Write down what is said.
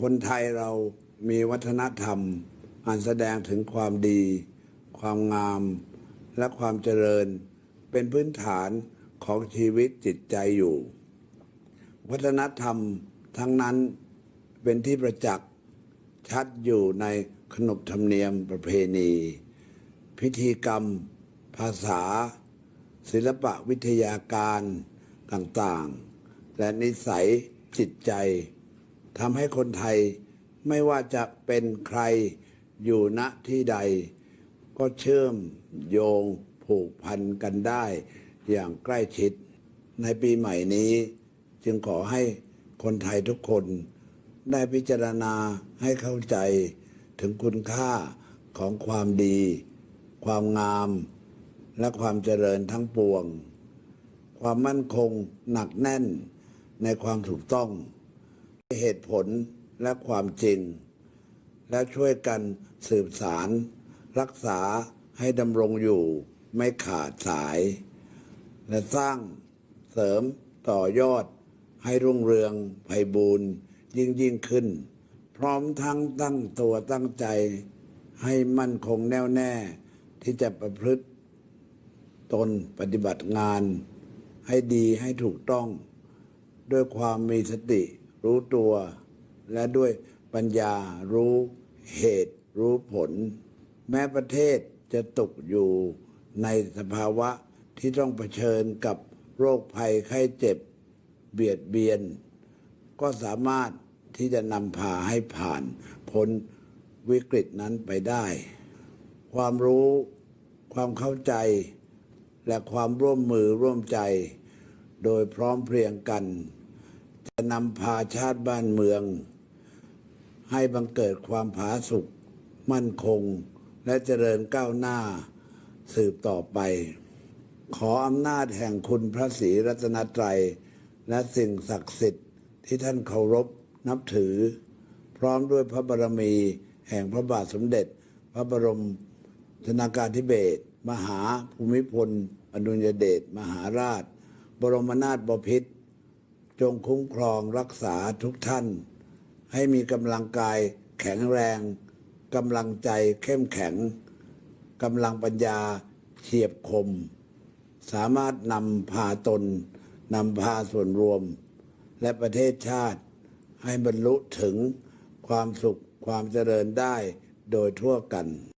คนไทยเรามีวัฒนธรรม อันแสดงถึงความดี ความงาม และความเจริญ เป็นพื้นฐานของชีวิตจิตใจอยู่ วัฒนธรรมทั้งนั้นเป็นที่ประจักษ์ชัดอยู่ในขนบธรรมเนียมประเพณี พิธีกรรม ภาษา ศิลปะวิทยาการต่างๆ และนิสัยจิตใจ ทำให้คนไทยไม่ว่าจะเป็นใครอยู่ณที่ใด ก็เชื่อมโยงผูกพันกันได้อย่างใกล้ชิด ในปีใหม่นี้ จึงขอให้คนไทยทุกคนได้พิจารณาให้เข้าใจถึงคุณค่าของความดี ความงาม และความเจริญทั้งปวง ความมั่นคงหนักแน่นในความถูกต้อง เหตุผลและความจริง และช่วยกันสืบสาร รักษาให้ดำรงอยู่ไม่ขาดสาย และสร้างเสริมต่อยอดให้รุ่งเรืองไพบูรณ์ยิ่งยิ่งขึ้น พร้อมทั้งตั้งตัวตั้งใจ ให้มั่นคงแน่วแน่ที่จะประพฤติ ตนปฏิบัติงาน ให้ดีให้ถูกต้อง ด้วยความมีสติ รู้ตัว และด้วยปัญญารู้เหตุ รู้ผล แม้ประเทศจะตกอยู่ในสภาวะที่ต้องเผชิญกับโรคภัยไข้เจ็บ เบียดเบียน ก็สามารถที่จะนำพาให้ผ่านพ้นวิกฤตนั้นไปได้ ความรู้ความเข้าใจ และความร่วมมือร่วมใจ โดยพร้อมเพรียงกัน จะนำพาชาติบ้านเมือง ให้บังเกิดความผาสุกมั่นคง และเจริญก้าวหน้าสืบต่อไป ขออำนาจแห่งคุณพระศรีรัตนตรัย และสิ่งศักดิ์สิทธิ์ที่ท่านเคารพนับถือ พร้อมด้วยพระบารมีแห่งพระบาทสมเด็จ พระบรมชนากาธิเบศรมหาภูมิพล อดุลยเดชมหาราช บรมนาถบพิตร จงคุ้มครองรักษาทุกท่าน ให้มีกำลังกายแข็งแรงกำลังใจเข้มแข็งกำลังปัญญาเฉียบคม สามารถนำพาตนนำพาส่วนรวม และประเทศชาติให้บรรลุถึงความสุขความเจริญได้โดยทั่วกัน